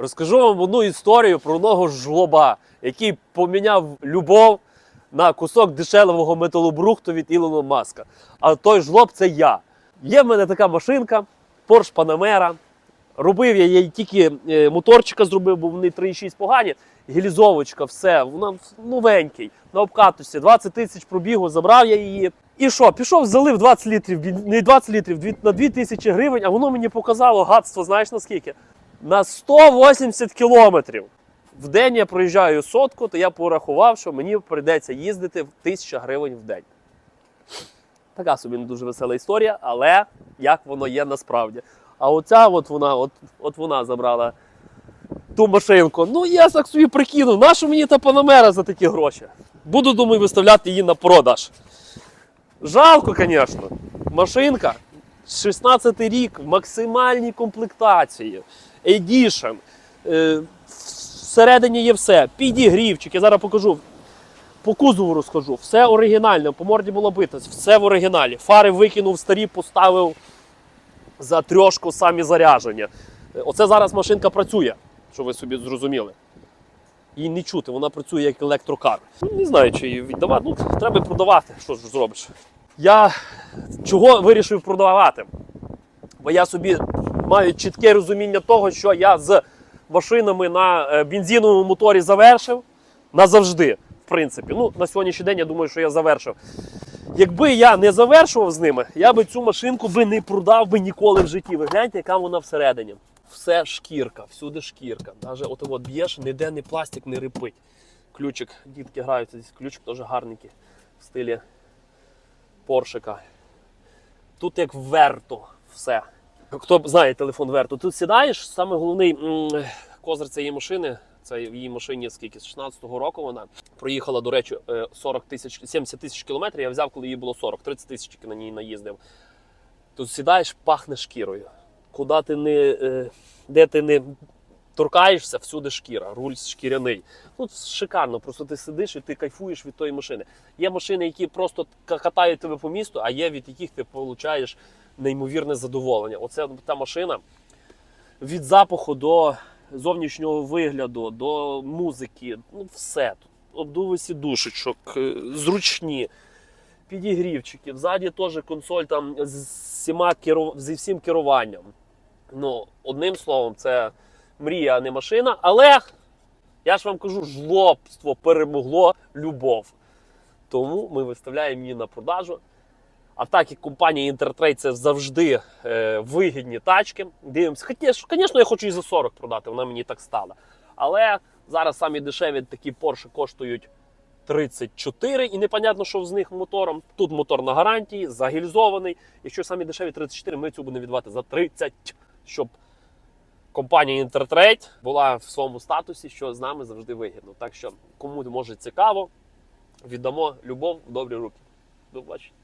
Розкажу вам одну історію про одного жлоба, який поміняв любов на кусок дешевого металобрухту від Ілона Маска. А той жлоб це я. Є в мене така машинка, Porsche Panamera. Робив я їй тільки е, моторчика зробив, бо вони 3,6 погані. Гелізовочка, все, вона новенький, на обкатусі, 20 тисяч пробігу, забрав я її. І що, пішов, залив 20 літрів, не 20 літрів, на 2 тисячі гривень, а воно мені показало гадство, знаєш наскільки? На 180 кілометрів. В день я проїжджаю сотку, то я порахував, що мені прийдеться їздити в 1000 гривень в день. Така собі не дуже весела історія, але як воно є насправді. А оця от вона, от, от вона забрала ту машинку. Ну, я так собі прикинув, нащо мені та панамера за такі гроші? Буду, думаю, виставляти її на продаж. Жалко, звісно. Машинка 16 рік в максимальній комплектації. Edition. Е, всередині є все. Підігрівчик, я зараз покажу. По кузову розкажу. Все оригінальне, по морді було бито, все в оригіналі. Фари викинув старі, поставив за трьошку самі зарядження. Оце зараз машинка працює, щоб ви собі зрозуміли. Її не чути, вона працює як електрокар. Ну, не знаю, чи її віддавати. Ну, треба продавати. Що ж зробиш? Я чого вирішив продавати? Бо я собі маю чітке розуміння того, що я з машинами на е, бензиновому моторі завершив назавжди. В принципі, ну на сьогоднішній день я думаю, що я завершив. Якби я не завершував з ними, я би цю машинку би не продав би ніколи в житті. Ви гляньте, яка вона всередині. Все шкірка, всюди шкірка. Навіть от от б'єш, ніде не пластик не рипить. Ключик, дітки граються, ключик теж гарненький в стилі поршика. Тут як верто все. Хто знає телефон Верто, тут сідаєш, саме головний козир цієї машини. Це в її машині скільки з 16-го року вона проїхала, до речі, е, 40 тисяч 70 тисяч кілометрів. Я взяв, коли їй було 40, 30 тисяч на ній наїздив. Тут сідаєш, пахне шкірою. Куди ти не, е, де ти не торкаєшся, всюди шкіра, руль шкіряний. Ну, шикарно, просто ти сидиш і ти кайфуєш від тої машини. Є машини, які просто катають тебе по місту, а є від яких ти отримуєш неймовірне задоволення. Оце та машина від запаху до зовнішнього вигляду, до музики, ну все. Тут обдуви сідушечок, е, зручні, підігрівчики. Взаді теж консоль там з всіма керу... зі всім керуванням. Ну, одним словом, це мрія, а не машина. Але я ж вам кажу, жлобство перемогло любов. Тому ми виставляємо її на продажу. А так як компанія Intertrade це завжди е, вигідні тачки. Дивимося. Хоча, звісно, я хочу і за 40 продати, вона мені так стала. Але зараз самі дешеві такі Porsche коштують 34, і непонятно, що з них мотором. Тут мотор на гарантії, загільзований. Якщо самі дешеві 34, ми цю будемо віддавати за 30, щоб компанія Intertrade була в своєму статусі, що з нами завжди вигідно. Так що, кому може цікаво, віддамо любов в добрі руки. До побачення.